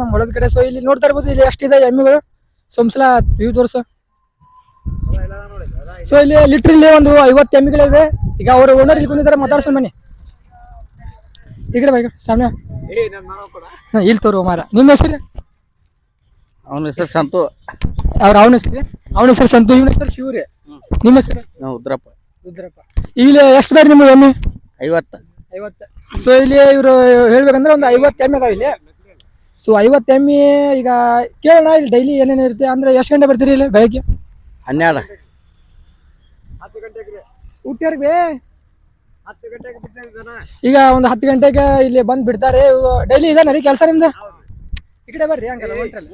ನಮ್ಮ ಹೊಲದ ಕಡೆ. ಸೊ ಇಲ್ಲಿ ನೋಡ್ತಾ ಇರ್ಬೋದು ಇಲ್ಲಿ ಎಷ್ಟಿದೆ ಎಮ್ಮಿಗಳು. ಸೊಮ್ಸಲ ವ್ಯೂ ತೋರ್ಸು. ಸೊ ಇಲ್ಲಿ ಲಿಟ್ರಲ್ಲಿ ಒಂದು ಐವತ್ತು ಎಮ್ಮೆಗಳಿವೆ ಈಗ ಅವರು ಓನರ್ ಇಲ್ಲಿ ಬಂದಿದ್ದಾರೆ ಮಾತಾಡ್ಸೋಣ ಬನ್ನಿ. ಈ ಕಡೆ ಬಾ, ಈ ಕಡೆ. ಸಾಮ್ಯ. ಇಲ್ಲಿ ತೋರು ಮಾರ. ನಿಮ್ಮ ಹೆಸರು? ಅವನ ಹೆಸರು ಸಂತು. ಅವ್ರ ಅವನ ಹೆಸರು? ಅವನ ಹೆಸರು ಸಂತು ಇವನ ಹೆಸರು ಶಿವ್ರಿ. ನಿಮ್ಮ ಹೆಸರು? ನಾವು ಉದ್ರಪ್ಪ ರುದ್ರಪ್ಪ. ಇಲ್ಲಿ ಎಷ್ಟು ದಾರಿ ನಿಮ್ಮ ಎಮ್ಮೆ? ಐವತ್ತು. ಐವತ್ತು. ಸೊ ಇಲ್ಲಿ ಇವರು ಹೇಳ್ಬೇಕಂದ್ರೆ ಒಂದು ಐವತ್ತು ಎಮ್ಮೆ ಅದಾವ ಇಲ್ಲಿ. ಸೊ ಐವತ್ತು ಎಮ್ಮೆ ಈಗ ಕೇಳೋಣ ಇಲ್ಲಿ ಡೈಲಿ ಏನೇನು ಇರುತ್ತೆ? ಅಂದ್ರೆ ಎಷ್ಟು ಗಂಟೆ ಬರ್ತೀರಿ ಇಲ್ಲಿ ಬೆಳಗ್ಗೆ? ಹನ್ನೆರಡು. ಹುಟ್ಟಿಯರ್ಗೆ? ಈಗ ಒಂದು ಹತ್ತು ಗಂಟೆಗೆ ಇಲ್ಲಿ ಬಂದು ಬಿಡ್ತಾರೆ. ಡೈಲಿ ಇದಾನ ರೀ ಕೆಲಸ ನಿಮ್ದು? ಈ ಕಡೆ ಬರ್ರಿ ಹಂಗಲ್ಲ ಹೊಂಟ್ರಲ್ಲ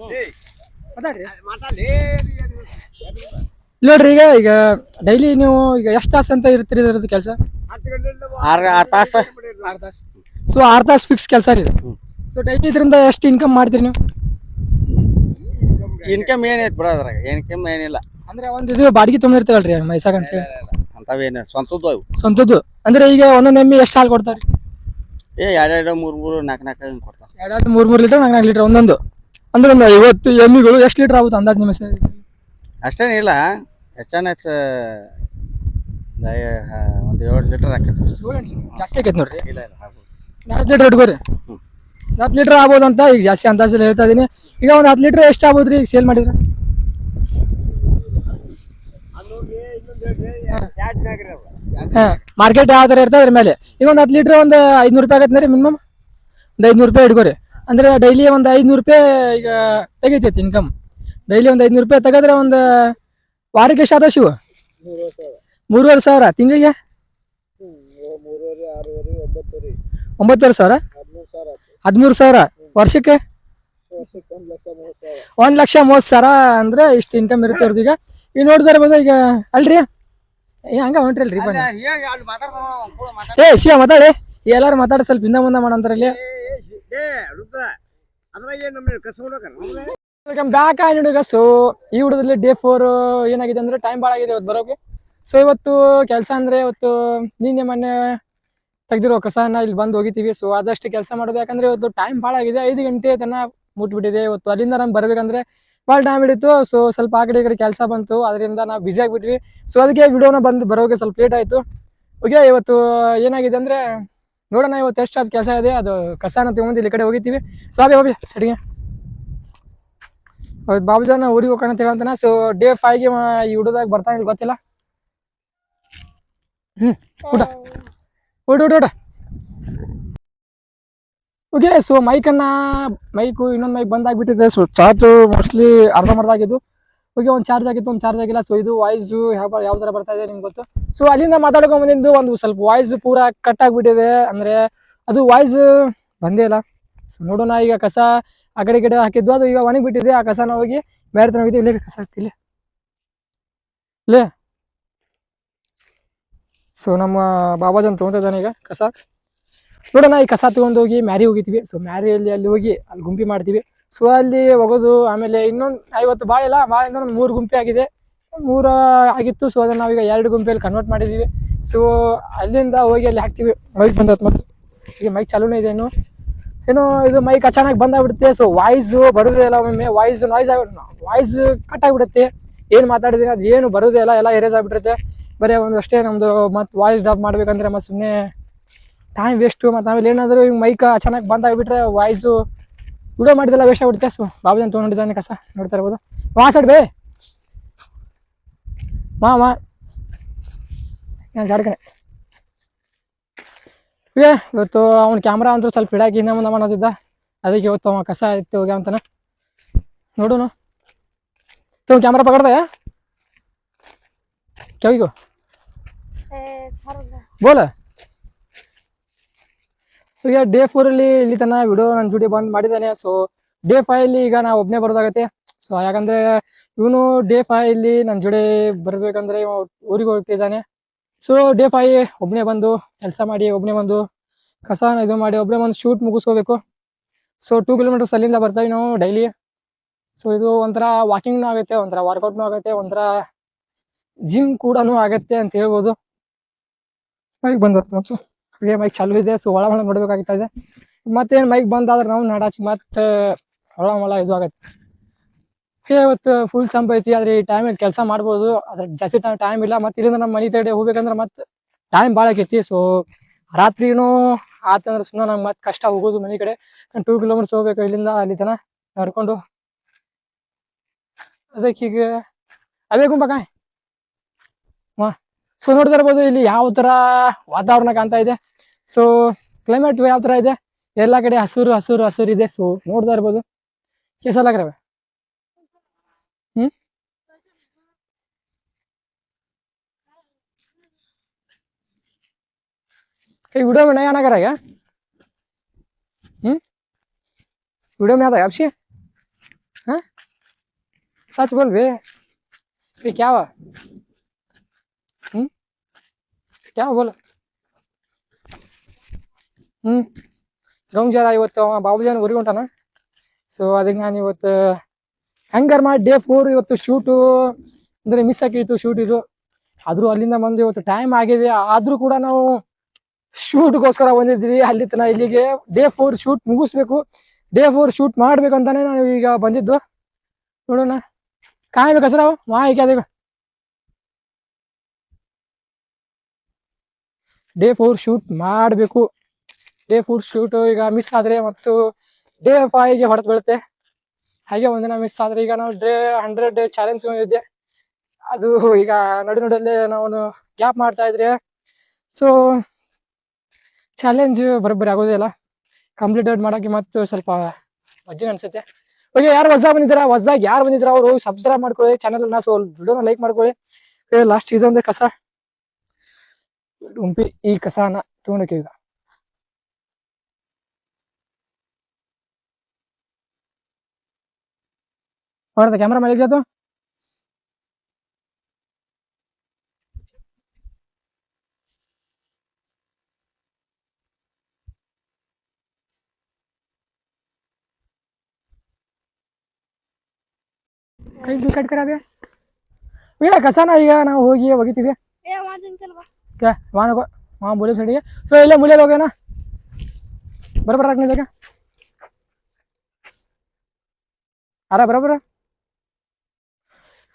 ಮಾತಾಡ್ರಿ ನೋಡ್ರಿ ಈಗ ಈಗ ಡೈಲಿ ನೀವು ಈಗ ಎಷ್ಟು ತಾಸು ಅಂತ ಇರ್ತೀರಿ ಇದ್ರದ್ದು ಕೆಲಸ? ಆರು ಆರು ತಾಸು. ಆರು ತಾಸು. ಸೊ ಆರು ತಾಸು ಫಿಕ್ಸ್ ಕೆಲಸ ರೀ ಸೊ ಡೈಲಿ ಇದರಿಂದ ಎಷ್ಟು ಇನ್ಕಮ್ ಮಾಡ್ತೀರಿ ನೀವು? ಇನ್ಕಮ್ ಏನೈತೆ ಬಿಡ ಅದ್ರಾಗ ಇನ್ಕಮ್ ಏನಿಲ್ಲ ಅಂದ್ರೆ ಒಂದು ಇದು ಬಾಡಿಗೆ ತುಂಬಿರ್ತೀವಲ್ರಿ ಮೈಸಾಗ ಅಂತ ಹೇಳಿ? ಅಂಥವೇನು ಸ್ವಂತದ್ದು ಅವು. ಸ್ವಂತದ್ದು. ಅಂದ್ರೆ ಈಗ ಒಂದೊಂದು ಎಮ್ಮೆ ಎಷ್ಟು ಹಾಲು ಕೊಡ್ತಾರೆ? ಏ ಎರಡೆರಡು ಮೂರು ಮೂರು ನಾಲ್ಕು ನಾಲ್ಕು ಹಿಂಗೆ ಕೊಡ್ತಾರೆ ಎರಡು ಮೂರು ಮೂರು ಲೀಟರ್ ನಾಲ್ಕು ನಾಲ್ಕು ಲೀಟರ್ ಒಂದೊಂದು. ಅಂದ್ರೆ ಒಂದು ಐವತ್ತು ಎಮ್ಮಿಗಳು ಎಷ್ಟು ಲೀಟರ್ ಆಗುತ್ತೆ ಅಂದಾಜು ನಿಮ್ಮ ಹೆಸರು ಅಷ್ಟೇನಿಲ್ಲ ಹೆಚ್ಚಾನ ಹೆಚ್ಚು ಒಂದು ಏಳು ಲೀಟರ್ ಹಾಕೈತೆ ಜಾಸ್ತಿ ಆಕೈತೆ ನೋಡ್ರಿ? ಇಲ್ಲ ಇಲ್ಲ ಆಗ್ಬೋದು. ಎರಡು ಲೀಟರ್ ಇಟ್ಕೋರಿ ಹತ್ತು ಲೀಟರ್ ಆಗ್ಬೋದು ಅಂತ ಈಗ ಜಾಸ್ತಿ ಅಂದಾಜಲ್ಲಿ ಹೇಳ್ತಾ ಇದೀನಿ ಈಗ ಒಂದು ಹತ್ತು ಲೀಟರ್ ಎಷ್ಟು ಆಗ್ಬೋದು ರೀ ಈಗ ಸೇಲ್ ಮಾಡಿದ್ರೆ? ಹಾಂ ಮಾರ್ಕೆಟ್ ಯಾವ ಥರ ಇರ್ತದೆ ಅದ್ರ ಮೇಲೆ. ಈಗ ಒಂದು ಹತ್ತು ಲೀಟ್ರ್ ಒಂದು ಐದುನೂರು ರೂಪಾಯಿ ಆಗತ್ತೆ ರೀ ಮಿನಿಮಮ್ ಒಂದು ಐದುನೂರು ರೂಪಾಯಿ ಇಟ್ಕೋರಿ ಅಂದ್ರೆ ಡೈಲಿ ಒಂದು ಐದುನೂರು ರೂಪಾಯಿ ಈಗ ತೆಗಿತೈತಿ ಇನ್ಕಮ್ ಡೈಲಿ ಒಂದು ಐದುನೂರು ರೂಪಾಯಿ ತೆಗೆದ್ರೆ ಒಂದು ವಾರಕ್ಕೆ ಎಷ್ಟು ಆದವು ಇವು ಮೂರುವರೆ ಸಾವಿರ. ತಿಂಗಳಿಗೆ? ಒಂಬತ್ತುವರೆ ಸಾವಿರ? ಹದಿಮೂರು ಸಾವಿರ ವರ್ಷಕ್ಕೆ? ಒಂದ್ ಲಕ್ಷ ಮೂವತ್ತು ಸಾವಿರ ಅಂದ್ರೆ ಇಷ್ಟು ಇನ್ಕಮ್ ಇರುತ್ತೆ ಅವ್ರದ್ದು ಈಗ. ಈಗ ನೋಡ್ತಾ ಇರ್ಬೋದು ಈಗ ಅಲ್ರಿ? ಏ ಹಂಗ ಹೊಂಟ್ರಲ್ರಿ ಬನ್ನಿ. ಏ ಶಿವ ಮಾತಾಡಿ. ಎಲ್ಲಾರು ಮಾತಾಡಿ ಸ್ವಲ್ಪ ಹಿಂದೆ ಮುಂದೆ ಮಾಡಂತಾರಲ್ಲಿ ವೆಲ್ಕಮ್ ಬ್ಯಾಕ್ ಆಯ್ ಹುಡುಗ ಸೊ ಈ ಹುಡುಗದಲ್ಲಿ ಡೇ ಫೋರ್ ಏನಾಗಿದೆ ಅಂದ್ರೆ ಟೈಮ್ ಭಾಳ ಆಗಿದೆ ಇವತ್ತು ಬರೋಕೆ. ಸೊ ಇವತ್ತು ಕೆಲಸ ಅಂದ್ರೆ ಇವತ್ತು ನಿನ್ನೆ ಮೊನ್ನೆ ತೆಗ್ದಿರೋ ಕಸನ ಇಲ್ಲಿ ಬಂದು ಹೋಗಿತೀವಿ ಸೊ ಆದಷ್ಟು ಕೆಲಸ ಮಾಡೋದು. ಯಾಕಂದ್ರೆ ಇವತ್ತು ಟೈಮ್ ಭಾಳ ಆಗಿದೆ. ಐದು ಗಂಟೆ ತನಕ ಮುಟ್ಬಿಟ್ಟಿದೆ ಇವತ್ತು. ಅಲ್ಲಿಂದ ನಮ್ಗೆ ಬರಬೇಕಂದ್ರೆ ಭಾಳ ಟೈಮ್ ಹಿಡಿತು. ಸೊ ಸ್ವಲ್ಪ ಆ ಕಡೆ ಈ ಕಡೆ ಕೆಲಸ ಬಂತು. ಅದರಿಂದ ನಾವು ಬ್ಯುಸಿ ಆಗಿಬಿಟ್ವಿ. ಸೊ ಅದಕ್ಕೆ ವಿಡಿಯೋನ ಬಂದು ಬರೋಕೆ ಸ್ವಲ್ಪ ಲೇಟ್ ಆಯಿತು. ಓಕೆ ಇವತ್ತು ಏನಾಗಿದೆ ಅಂದ್ರೆ ನೋಡೋಣ ಇವತ್ತು ಎಷ್ಟು ಅದು ಕೆಲಸ ಇದೆ. ಅದು ಕಸನ ತಗೊಂಡು ಇಲ್ಲಿ ಕಡೆ ಹೋಗಿತೀವಿ ಸೊ ಅದೇ ಹೋಗಿ ಸಡಿಗೆ ಬಾಬು ಬಾಬುಜಾನ ಊರಿಗೆ ಹೋಗೋಣ ಹೇಳಂತಾನ ಸೊ ಡೇ ಫೈವ್ಗೆ ಈ ಹುಡುಗದಾಗ ಬರ್ತಾನೆ ಇಲ್ಲಿ ಗೊತ್ತಿಲ್ಲ? ಹ್ಞೂ ಊಟ. ಊಟ ಓಕೆ ಸೊ ಮೈಕನ್ನ ಮೈಕು ಇನ್ನೊಂದು ಮೈಕ್ ಬಂದಾಗ್ಬಿಟ್ಟಿದೆ ಸೊ ಚಾರ್ಜು ಮೋಸ್ಟ್ಲಿ ಅರ್ಧಂಬರ್ಧ ಆಗಿದ್ದು. ಓಕೆ ಒಂದು ಚಾರ್ಜ್ ಆಗಿತ್ತು, ಒಂದು ಚಾರ್ಜ್ ಆಗಿಲ್ಲ. ಸೊ ಇದು ವಾಯ್ಸು ಯಾವ ಬರ್ತಾ ಇದೆ ನಿಮ್ಗೆ ಗೊತ್ತು? ಸೊ ಅಲ್ಲಿಂದ ಮಾತಾಡ್ಕೊಂಡು ಬಂದಿದ್ದು ಒಂದು ಸ್ವಲ್ಪ ವಾಯ್ಸ್ ಪೂರ ಕಟ್ ಆಗಿಬಿಟ್ಟಿದೆ. ಅಂದರೆ ಅದು ವಾಯ್ಸ್ ಬಂದೇ ಇಲ್ಲ. ಸೊ ನೋಡೋಣ ಈಗ ಕಸ ಆ ಕಡೆ ಕಡೆ ಹಾಕಿದ್ದು. ಅದು ಈಗ ಒಣಗಿಬಿಟ್ಟಿದೆ. ಆ ಕಸನ ಹೋಗಿ ಬೇರೆ ತರ ಹೋಗಿದ್ದು. ಇಲ್ಲೇ ಕಸ ಹಾಕ್ತಿಲ್ಲ ಇಲ್ಲೇ ಸೊ ನಮ್ಮ ಬಾಬಾಜನ್ ತೊಗೊಂತಿದ್ದಾನೆ ಈಗ ಕಸ. ನೋಡೋಣ ಈ ಕಸ ತಗೊಂಡು ಹೋಗಿ ಮ್ಯಾರಿ ಹೋಗಿದ್ವಿ. ಸೊ ಮ್ಯಾರಿಯಲ್ಲಿ ಅಲ್ಲಿ ಹೋಗಿ ಅಲ್ಲಿ ಗುಂಪಿ ಮಾಡ್ತೀವಿ. ಸೊ ಅಲ್ಲಿ ಹೋಗೋದು ಆಮೇಲೆ ಇನ್ನೊಂದು ಐವತ್ತು ಭಾಳ ಇಲ್ಲ ಭಾಳ ಅಂದ್ರೆ ಒಂದು ಮೂರು ಗುಂಪಿ ಆಗಿದೆ. ಮೂರು ಆಗಿತ್ತು. ಸೊ ಅದನ್ನ ನಾವೀಗ ಎರಡು ಗುಂಪಿಯಲ್ಲಿ ಕನ್ವರ್ಟ್ ಮಾಡಿದ್ದೀವಿ ಸೊ ಅಲ್ಲಿಂದ ಹೋಗಿ ಅಲ್ಲಿ ಹಾಕ್ತೀವಿ. ಮೈಕ್ ಬಂದತ್ ಮತ್ತು. ಈಗ ಮೈಕ್ ಚಾಲೂನೇ ಇದೆ ಏನು ಏನು ಇದು ಮೈಕ್ ಅಚಾನಕ್ ಬಂದಾಗ್ಬಿಡುತ್ತೆ. ಸೊ ವಾಯ್ಸ್ ಬರೋದೇ ಇಲ್ಲ ಒಮ್ಮೆ ವಾಯ್ಸ್ ನಾಯ್ಸ್ ಆಗ್ಬಿಡುತ್ತೆ ವಾಯ್ಸ್ ಕಟ್ ಆಗಿಬಿಡುತ್ತೆ. ಏನು ಮಾತಾಡಿದ್ರೆ ಅದು ಏನು ಬರೋದೇ ಇಲ್ಲ. ಎಲ್ಲ ಎರೇಜ್ ಆಗಿಬಿಡುತ್ತೆ ಬರೀ ಒಂದು ಅಷ್ಟೇ ನಮ್ಮದು ಮತ್ತು ವಾಯ್ಸ್ ಡಬ್ ಮಾಡ್ಬೇಕಂದ್ರೆ ಮತ್ತು ಸುಮ್ಮನೆ ಟೈಮ್ ವೇಸ್ಟು ಮತ್ತು ಆಮೇಲೆ ಏನಾದರೂ ಹಿಂಗೆ ಮೈಕ್ ಚೆನ್ನಾಗಿ ಬಂದಾಗಿಬಿಟ್ರೆ ವಾಯ್ಸು ವಿಡಿಯೋ ಮಾಡಿದೆಲ್ಲ ವೇಸ್ಟ್ ಸು ಬಾಬು ಅಂತ ತೊಗೊಂಡಿದ್ದಾನೆ ಕಸ? ನೋಡ್ತಾ ಇರ್ಬೋದು. ಸಡ್ ಬೇ. ಮಾ ಮಾ. ನಾನು ಜಾಡ್ಕಣೆ. ಏ, ಇವತ್ತು ಅವ್ನ ಕ್ಯಾಮ್ರಾ ಅಂದ್ರೆ ಸ್ವಲ್ಪ ಇಡಾಕಿ ಹಿಂದೆ ಮುಂದೆ ಮಾಡೋದಿದ್ದ ಅದಕ್ಕೆ ಇವತ್ತು ಅವ ಕಸ ಇತ್ತು ಹೋಗ್ಯ ಅಂತಾನೆ. ನೋಡೋಣ ಕ್ಯಾಮ್ರಾ ಪಕಡ್ದೆ? ಕೆವಿಗೋ ಸೊ ಈಗ ಡೇ ಫೋರ್ ಅಲ್ಲಿ ಇಲ್ಲಿ ತನ ವಿಡಿಯೋ ನನ್ನ ಜೊತೆ ಬಂದ್ ಮಾಡಿದಾನೆ ಸೊ ಡೇ ಫೈವ್ ಅಲ್ಲಿ ಈಗ ನಾ ಒಬ್ನೇ ಬರೋದಾಗತ್ತೆ. ಸೊ ಯಾಕಂದ್ರೆ ಇವನು ಡೇ ಫೈವ್ ಇಲ್ಲಿ ನನ್ನ ಜೊತೆ ಬರ್ಬೇಕಂದ್ರೆ ಊರಿಗೆ ಹೋಗ್ತಿದ್ದಾನೆ. ಸೊ ಡೇ ಫೈ ಒಬ್ನೇ ಬಂದು ಕೆಲಸ ಮಾಡಿ ಒಬ್ನೇ ಬಂದು ಕಸನ ಇದು ಮಾಡಿ ಒಬ್ನೇ ಬಂದು ಶೂಟ್ ಮುಗಿಸ್ಕೋಬೇಕು. ಸೊ ಟೂ ಕಿಲೋಮೀಟರ್ಸ್ ಅಲ್ಲಿಂದ ಬರ್ತಾವೆ ನಾವು ಡೈಲಿ ಸೊ ಇದು ಒಂಥರ ವಾಕಿಂಗ್ನು ಆಗುತ್ತೆ ಒಂಥರ ವರ್ಕೌಟ್ನು ಆಗುತ್ತೆ ಒಂಥರ ಜಿಮ್ ಕೂಡ ಆಗುತ್ತೆ ಅಂತ ಹೇಳ್ಬೋದು. ಮೈಕ್ ಬಂದ್ ಮತ್ತು. ಮೈಕ್ ಚಾಲು ಇದೆ ಸೊ ಒಳ ಒಳ ನೋಡ್ಬೇಕಾಗ್ತಾ ಇದೆ ಮತ್ತೇನು ಮೈಕ್ ಬಂದಾದ್ರೆ ನಾವು ನಡಾಚಿ, ಮತ್ತೆ ಒಳ ಒಳ ಇದು ಆಗತ್ತೆ. ಇವತ್ತು ಫುಲ್ ಸಂಪ್ ಐತಿ, ಆದ್ರೆ ಈ ಟೈಮಿಗೆ ಕೆಲಸ ಮಾಡ್ಬೋದು. ಅದ್ರ ಜಾಸ್ತಿ ಟೈಮ್ ಇಲ್ಲ. ಮತ್ತೆ ಇಲ್ಲಿಂದ ನಮ್ಮ ಮನೆ ತಡೆ ಹೋಗ್ಬೇಕಂದ್ರೆ ಮತ್ತೆ ಟೈಮ್ ಭಾಳ ಆಕೈತಿ. ಸೊ ರಾತ್ರಿನೂ ಆತಂದ್ರೆ ಸುಮ್ಮನೆ ನಮ್ಗೆ ಮತ್ತೆ ಕಷ್ಟ ಹೋಗೋದು ಮನೆ ಕಡೆ. ಟೂ ಕಿಲೋಮೀಟರ್ಸ್ ಹೋಗ್ಬೇಕು ಇಲ್ಲಿಂದ ಅಲ್ಲಿ ತನ ನಡ್ಕೊಂಡು. ಅದಕ್ಕೀಗ, ಅದೇ ಗುಂಬಕಾಯ್ ಹಾ ಸೊ ನೋಡ್ತಾ ಇರ್ಬೋದು, ಇಲ್ಲಿ ಯಾವ ತರ ವಾತಾವರಣ ಕಾಣ್ತಾ ಇದೆ. ಸೊ ಕ್ಲೈಮೇಟ್ ಯಾವ ತರ ಇದೆ? ಎಲ್ಲಾ ಕಡೆ ಹಸಿರು ಹಸಿರು ಹಸಿರು ಇದೆ. ಸೊ ನೋಡ್ತಾ ಇರ್ಬೋದು. ಕೆಸಲ್ಲ ಕರವೆ ಹ್ಮ್? ಏ ವಿಡೋಮೆ ಏನಾಗಾರ ಈಗ? ಹ್ಮ್? ವಿಡೋಮೆ ಅದಾಗ ಅಪ್ಸಿ ಹಾ? ಸಾಚ್ ಬೋಲ್ವಿ ಈಗ ಯಾವ ಯಾವ ಬೋಲ ಹ್ಮ್. ಗೌಂಗ್ ಇವತ್ತು ಅವ ಬಾಬುಜಾನ್ ಊರಿಗೆ ಹೊಂಟಾನ. ಸೊ ಅದಕ್ಕೆ ನಾನು ಇವತ್ತು ಹೆಂಗಾರ ಮಾಡಿ ಡೇ ಫೋರ್ ಇವತ್ತು ಶೂಟು ಅಂದ್ರೆ ಮಿಸ್ ಆಗಿತ್ತು ಶೂಟ್ ಇದು. ಆದ್ರೂ ಅಲ್ಲಿಂದ ಬಂದು ಇವತ್ತು ಟೈಮ್ ಆಗಿದೆ. ಆದ್ರೂ ಕೂಡ ನಾವು ಶೂಟ್ಗೋಸ್ಕರ ಬಂದಿದ್ವಿ ಅಲ್ಲಿ ತನ ಇಲ್ಲಿಗೆ ಡೇ ಫೋರ್ ಶೂಟ್ ಮುಗಿಸ್ಬೇಕು. ಡೇ ಫೋರ್ ಶೂಟ್ ಮಾಡ್ಬೇಕಂತಾನೆ ನಾನು ಈಗ ಬಂದಿದ್ದು. ನೋಡೋಣ. ಕಾಯ್ಬೇಕಾ ಸರ್ ನಾವು ಮಾಹಿತಿ ಅದೇ ಡೇ ಫೋರ್ ಶೂಟ್ ಮಾಡಬೇಕು. ಡೇ ಫೋರ್ ಶೂಟ್ ಈಗ ಮಿಸ್ ಆದ್ರೆ ಮತ್ತು ಡೇ ಫೈವ್ಗೆ ಹೊಡೆದು ಬೀಳುತ್ತೆ. ಹಾಗೆ ಒಂದಿನ ಮಿಸ್ ಆದ್ರೆ ಈಗ ನಾವು ಡೇ ಹಂಡ್ರೆಡ್ ಚಾಲೆಂಜ್ ಇದ್ದೆ ಅದು ಈಗ ನಡು ನಡುವಲ್ಲೇ ನಾವು ಗ್ಯಾಪ್ ಮಾಡ್ತಾ ಇದ್ರೆ ಸೊ ಚಾಲೆಂಜ್ ಬರೋಬ್ಬರಿ ಆಗೋದಿಲ್ಲ ಕಂಪ್ಲೀಟೆಡ್ ಮಾಡಕ್ಕೆ ಮತ್ತು ಸ್ವಲ್ಪ ಮಜ್ಜಿನ ಅನ್ಸುತ್ತೆ. ಓಕೆ ಯಾರು ಹೊಸದಾಗ ಬಂದಿದ್ದೀರಾ? ಹೊಸದಾಗ ಯಾರು ಬಂದಿದ್ದೀರಾ? ಅವರು ಸಬ್ಸ್ಕ್ರೈಬ್ ಮಾಡ್ಕೊಳ್ಳಿ ಚಾನಲ್ನ ಸೊ ವಿಡಿಯೋನ ಲೈಕ್ ಮಾಡ್ಕೊಳ್ಳಿ. ಲಾಸ್ಟ್ ಇದೊಂದೇ ಕಸ. कसान तूण के और कैमरा मिल जाता कहीं कट करा गया भैया कसा ना, ही ना होगी वगीती भैया। क्या वहाँ को वहाँ बोले सड़ी सो इले मुले लोग ना बराबर रखने देगा ಅರ ಬರೋಬರ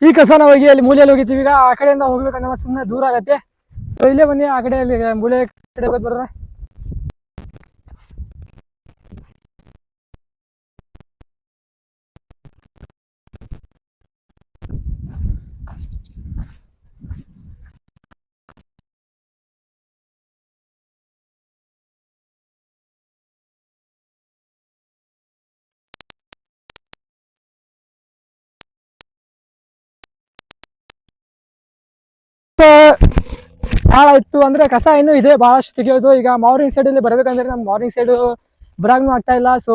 ಈ ಕಸನ ಹೋಗಿ ಅಲ್ಲಿ ಮೂಲೆಯಲ್ಲಿ ಹೋಗಿರ್ತೀವಿ ಈಗ ಆ ಕಡೆಯಿಂದ ಹೋಗ್ಬೇಕಂದ್ರೆ ಮತ್ತೆ ಸುಮ್ಮನೆ ದೂರ ಆಗತ್ತೆ ಸೊ ಇಲ್ಲೇ ಬನ್ನಿ ಆ ಕಡೆ ಅಲ್ಲಿ ಮೂಲೆ ಕಡೆ ಹೋಗೋದು ಬರೋಣ ಭಾಳ ಇತ್ತು ಅಂದ್ರೆ ಕಸ ಇನ್ನೂ ಇದೆ, ಬಹಳಷ್ಟು ತೆಗೆಯೋದು. ಈಗ ಮಾರ್ನಿಂಗ್ ಸೈಡ್ ಅಲ್ಲಿ ಬರ್ಬೇಕಂದ್ರೆ ನಮ್ಮ ಮಾರ್ನಿಂಗ್ ಸೈಡ್ ಬರಾಗೂ ಆಗ್ತಾ ಇಲ್ಲ. ಸೊ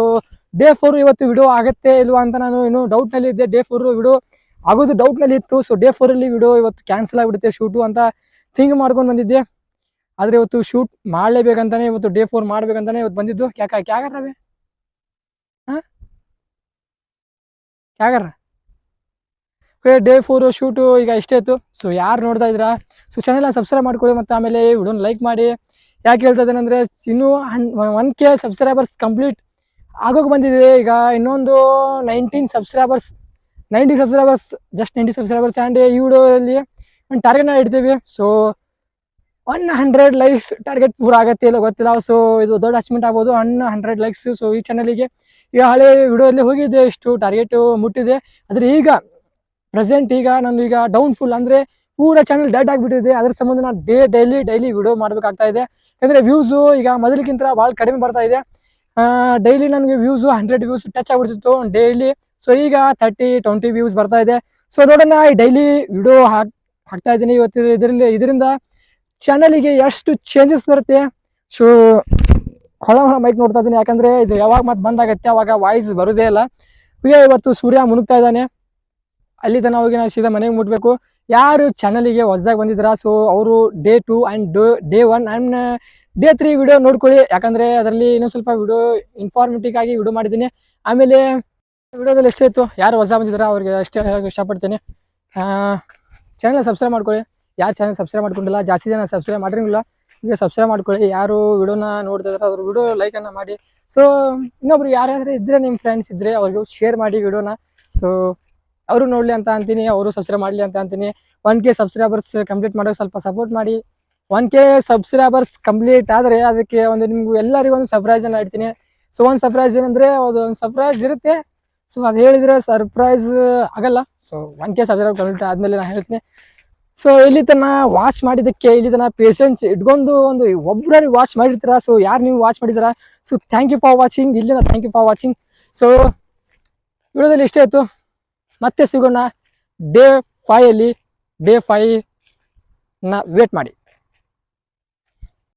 ಡೇ ಫೋರ್ ಇವತ್ತು ವಿಡಿಯೋ ಆಗುತ್ತೆ ಇಲ್ವಾ ಅಂತ ನಾನು ಇನ್ನು ಡೌಟ್ನಲ್ಲಿ ಇದ್ದೆ. ಡೇ ಫೋರ್ ವಿಡಿಯೋ ಆಗೋದು ಡೌಟ್ನಲ್ಲಿ ಇತ್ತು. ಸೊ ಡೇ ಫೋರಲ್ಲಿ ವಿಡಿಯೋ ಇವತ್ತು ಕ್ಯಾನ್ಸಲ್ ಆಗ್ಬಿಡುತ್ತೆ ಶೂಟು ಅಂತ ಥಿಂಕ್ ಮಾಡ್ಕೊಂಡು ಬಂದಿದ್ದೆ. ಆದ್ರೆ ಇವತ್ತು ಶೂಟ್ ಮಾಡಲೇಬೇಕಂತಾನೆ, ಇವತ್ತು ಡೇ ಫೋರ್ ಮಾಡ್ಬೇಕಂತಾನೆ ಇವತ್ತು ಬಂದಿದ್ದು. ಕ್ಯಾಕ ಕ್ಯಾಗರ್ರವೇ? ಹಾಂ? ಹಾ ಡೇ ಫೋರು ಶೂಟು ಈಗ ಇಷ್ಟೇ ಇತ್ತು ಸೊ ಯಾರು ನೋಡ್ತಾ ಇದ್ದೀರಾ? ಸೊ ಚಾನೆಲ್ನ ಸಬ್ಸ್ಕ್ರೈಬ್ ಮಾಡ್ಕೊಳ್ಳಿ ಮತ್ತು ಆಮೇಲೆ ವಿಡಿಯೋನ ಲೈಕ್ ಮಾಡಿ. ಯಾಕೆ ಹೇಳ್ತಾ ಇದ್ದೇನೆ ಅಂದರೆ, ಇನ್ನೂ ಹನ್, ಒನ್ ಕೆ ಸಬ್ಸ್ಕ್ರೈಬರ್ಸ್ ಕಂಪ್ಲೀಟ್ ಆಗೋಕ್ಕೆ ಬಂದಿದೆ. ಈಗ ಇನ್ನೊಂದು nineteen subscribers ninety subscribers just ninety subscribers and ಈ ವಿಡಿಯೋದಲ್ಲಿ ಒಂದು ಟಾರ್ಗೆಟ್ನ ಇಡ್ತೀವಿ. So one hundred likes target ಪೂರ ಆಗತ್ತೆ ಇಲ್ಲ ಗೊತ್ತಿಲ್ಲ. ಸೊ ಇದು ದೊಡ್ಡ ಅಚೀವ್ಮೆಂಟ್ ಆಗ್ಬೋದು. ಒನ್ ಹಂಡ್ರೆಡ್ ಲೈಕ್ಸ್ ಸೊ ಈ ಚಾನಲಿಗೆ ಈಗ ಹಳೆ ವಿಡಿಯೋದಲ್ಲಿ ಹೋಗಿದ್ದೆ. ಇಷ್ಟು ಟಾರ್ಗೆಟು ಮುಟ್ಟಿದೆ. ಆದರೆ ಈಗ ಪ್ರೆಸೆಂಟ್ ಈಗ ನಾನು ಈಗ ಡೌನ್ಫುಲ್ ಅಂದರೆ ಪೂರ ಚಾನಲ್ ಡೆಡ್ ಆಗಿಬಿಟ್ಟಿದೆ. ಅದ್ರ ಸಂಬಂಧ ನಾನು ಡೇ ಡೈಲಿ ಡೈಲಿ ವಿಡಿಯೋ ಮಾಡಬೇಕಾಗ್ತಾ ಇದೆ. ಯಾಕಂದರೆ ವ್ಯೂಸು ಈಗ ಮೊದಲಿಗಿಂತ ಭಾಳ ಕಡಿಮೆ ಬರ್ತಾ ಇದೆ. ಡೈಲಿ ನನಗೆ ವ್ಯೂಸು ಹಂಡ್ರೆಡ್ ವ್ಯೂಸ್ ಟಚ್ ಆಗ್ಬಿಡ್ತಿತ್ತು ಡೈಲಿ ಸೊ ಈಗ ತರ್ಟಿ ಟ್ವೆಂಟಿ ವ್ಯೂಸ್ ಬರ್ತಾ ಇದೆ. ಸೊ ನೋಡೋಣ ಈ ಡೈಲಿ ವಿಡಿಯೋ ಹಾಕ್, ಹಾಕ್ತಾ ಇದ್ದೀನಿ ಇವತ್ತು ಇದರಲ್ಲಿ ಇದರಿಂದ ಚಾನಲಿಗೆ ಎಷ್ಟು ಚೇಂಜಸ್ ಬರುತ್ತೆ? ಸೊ ಹೊಳ ಹೊಳ ಮೈಕ್ ನೋಡ್ತಾ ಇದ್ದೀನಿ. ಯಾಕಂದರೆ ಇದು ಯಾವಾಗ ಮತ್ತೆ ಬಂದಾಗತ್ತೆ ಅವಾಗ ವಾಯ್ಸ್ ಬರೋದೇ ಇಲ್ಲ. ಇವತ್ತು ಸೂರ್ಯ ಮುಳುಗ್ತಾ ಇದ್ದಾನೆ. ಅಲ್ಲಿ ತನಕ ಹೋಗಿ ನಾವು ಸೀದಾ ಮನೆಗೆ ಮುಟ್ಬೇಕು. ಯಾರು ಚಾನಲಿಗೆ ಹೊಸದಾಗಿ ಬಂದಿದ್ದೀರಾ? ಸೊ ಅವರು day two and day one and day three video ನೋಡ್ಕೊಳ್ಳಿ. ಯಾಕಂದರೆ ಅದರಲ್ಲಿ ಇನ್ನೂ ಸ್ವಲ್ಪ ವಿಡಿಯೋ ಇನ್ಫಾರ್ಮೇಟಿವ್ ಆಗಿ ವಿಡಿಯೋ ಮಾಡಿದ್ದೀನಿ. ಆಮೇಲೆ ವಿಡಿಯೋದಲ್ಲಿ ಎಷ್ಟೇ ಇತ್ತು ಯಾರು ಹೊಸ ಬಂದಿದ್ದೀರಾ? ಅವ್ರಿಗೆ ಅಷ್ಟೇ ಹೇಳಕ್ಕೆ ಇಷ್ಟಪಡ್ತೀನಿ. ಚಾನಲ್ ಸಬ್ಸ್ಕ್ರೈಬ್ ಮಾಡ್ಕೊಳ್ಳಿ. ಯಾರು ಚಾನಲ್ ಸಬ್ಸ್ಕ್ರೈಬ್ ಮಾಡ್ಕೊಂಡಿಲ್ಲ, ಜಾಸ್ತಿ ಜನ ಸಬ್ಸ್ಕ್ರೈಬ್ ಮಾಡಿರಂಗಿಲ್ಲ. ಈಗ ಸಬ್ಸ್ಕ್ರೈಬ್ ಮಾಡ್ಕೊಳ್ಳಿ. ಯಾರು ವಿಡಿಯೋನ ನೋಡ್ತಾ ಅವ್ರ ವಿಡಿಯೋ ಲೈಕನ್ನು ಮಾಡಿ. ಸೊ ಇನ್ನೊಬ್ರು ಯಾರ್ಯಾರು ಇದ್ದರೆ ನಿಮ್ಮ ಫ್ರೆಂಡ್ಸ್ ಇದ್ದರೆ ಅವ್ರಿಗೂ ಶೇರ್ ಮಾಡಿ ವಿಡಿಯೋನ ಸೊ ಅವರು ನೋಡ್ಲಿ ಅಂತ ಅಂತೀನಿ, ಅವರು ಸಬ್ಸ್ಕ್ರೈಬ್ ಮಾಡ್ಲಿ ಅಂತ ಅಂತೀನಿ. ಒನ್ ಕೆ ಸಬ್ಸ್ಕ್ರೈಬರ್ಸ್ ಕಂಪ್ಲೀಟ್ ಮಾಡೋಕೆ ಸ್ವಲ್ಪ ಸಪೋರ್ಟ್ ಮಾಡಿ. ಒನ್ ಕೆ ಸಬ್ಸ್ಕ್ರೈಬರ್ಸ್ ಕಂಪ್ಲೀಟ್ ಆದರೆ ಅದಕ್ಕೆ ಒಂದು ನಿಮ್ಗೆ ಎಲ್ಲರಿಗೂ ಒಂದು ಸರ್ಪ್ರೈಸ್ ಅನ್ನ ಇಡ್ತೀನಿ. ಸೊ ಒಂದು ಸರ್ಪ್ರೈಸ್ ಏನಂದ್ರೆ ಅದು ಒಂದು ಸರ್ಪ್ರೈಸ್ ಇರುತ್ತೆ. ಸೊ ಅದು ಹೇಳಿದ್ರೆ ಸರ್ಪ್ರೈಸ್ ಆಗಲ್ಲ. So one K subscribe complete ಆದಮೇಲೆ ನಾನು ಹೇಳ್ತೀನಿ. ಸೊ ಇಲ್ಲಿ ತನ ವಾಚ್ ಮಾಡಿದ್ದಕ್ಕೆ, ಇಲ್ಲಿ ತನ ಪೇಷನ್ಸ್ ಇಟ್ಕೊಂಡು ಒಂದು ಒಬ್ಬರು ವಾಚ್ ಮಾಡಿರ್ತೀರ? ಸೊ ಯಾರು ನೀವು ವಾಚ್ ಮಾಡಿದ್ದೀರಾ? So thank you for watching ಇಲ್ಲಿಂದ thank you for watching so ವಿಡಿಯೋದಲ್ಲಿ ಇಷ್ಟೇ ಆಯಿತು? ಮತ್ತೆ ಸಿಗೋಣ ಡೇ ಫೈಯಲ್ಲಿ ಡೇ ಫೈ ನ ವೇಟ್ ಮಾಡಿ.